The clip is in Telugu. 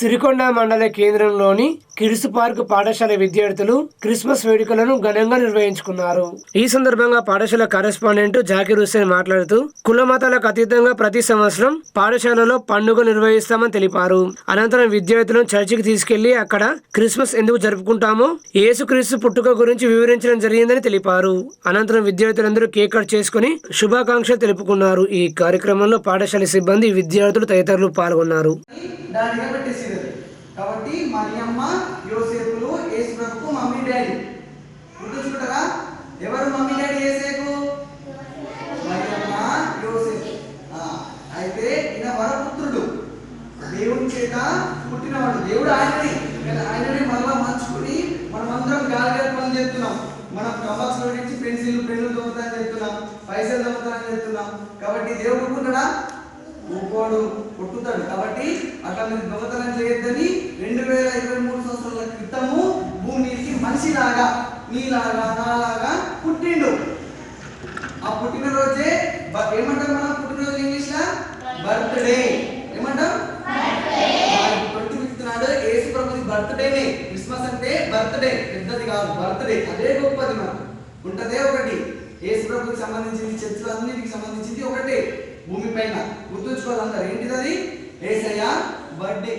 సిరికొండ మండల కేంద్రంలోని కిరుసు పార్క్ పాఠశాల విద్యార్థులు క్రిస్మస్ వేడుకలను ఘనంగా నిర్వహించుకున్నారు. ఈ సందర్భంగా పాఠశాల కరెస్పాండెంట్ జాకిర్ హుస్సేన్ మాట్లాడుతూ కుల మతాలకు అతీతంగా ప్రతి సంవత్సరం పాఠశాలలో పండుగ నిర్వహిస్తామని తెలిపారు. అనంతరం విద్యార్థులను చర్చికి తీసుకెళ్ళి అక్కడ క్రిస్మస్ ఎందుకు జరుపుకుంటామో యేసుక్రీస్తు పుట్టుక గురించి వివరించడం జరిగిందని తెలిపారు. అనంతరం విద్యార్థులందరూ కేక్ కట్ చేసుకుని శుభాకాంక్షలు తెలుపుకున్నారు. ఈ కార్యక్రమంలో పాఠశాల సిబ్బంది విద్యార్థులు తదితరులు పాల్గొన్నారు. దానిగా పెట్టేసింది కాబట్టి మరియమ్మ యోసేపులు యేసు ప్రభుకు మమ్మీ డాడీ. గుర్తుంచుకుంటారా? ఎవరు మమ్మీ డాడీ యేసేపు? మరియమ్మ యోసేపు. అయితే ఈయన వరపుత్రుడు. దేవుని చేత పుట్టినవాడు. దేవుడు ఆయనని. ఆయనని మళ్ళా మంచుకుని మనమందరం గాలిగా గాలి పనులు చేస్తున్నాం. మనం కంబాక్స్ నుంచి పెన్సిల్ పెన్నులు దొంగతనం చేస్తున్నాం పైసలు దొంగతనం చేస్తున్నాం కాబట్టి దేవుడు ఊరుకున్నాడా ఒప్పుకోడు కొట్టుతాడు. కాబట్టి అట్లా మీరు దొంగతనం నీలాగా నాలాగా పుట్టిండు. ఆ పుట్టినరోజే ఏమంటాం మనం పుట్టినరోజు ఇంగ్లీష్ లా బర్త్డే. ఏమంటాం ట్వంటీ ఫిఫ్త్ నాడు యేసు ప్రభుది బర్త్డేనే క్రిస్మస్ అంటే బర్త్డే పెద్దది కాదు బర్త్డే. అదే గొప్పది మనకు ఉంటదే ఒకటి. యేసు ప్రభుకి సంబంధించింది చర్చలు అన్నిటికి సంబంధించింది ఒకటే. భూమి పైన. గుర్తుంచుకోవాలంటారు ఏంటిది అది ఏసయ్య బర్త్డే.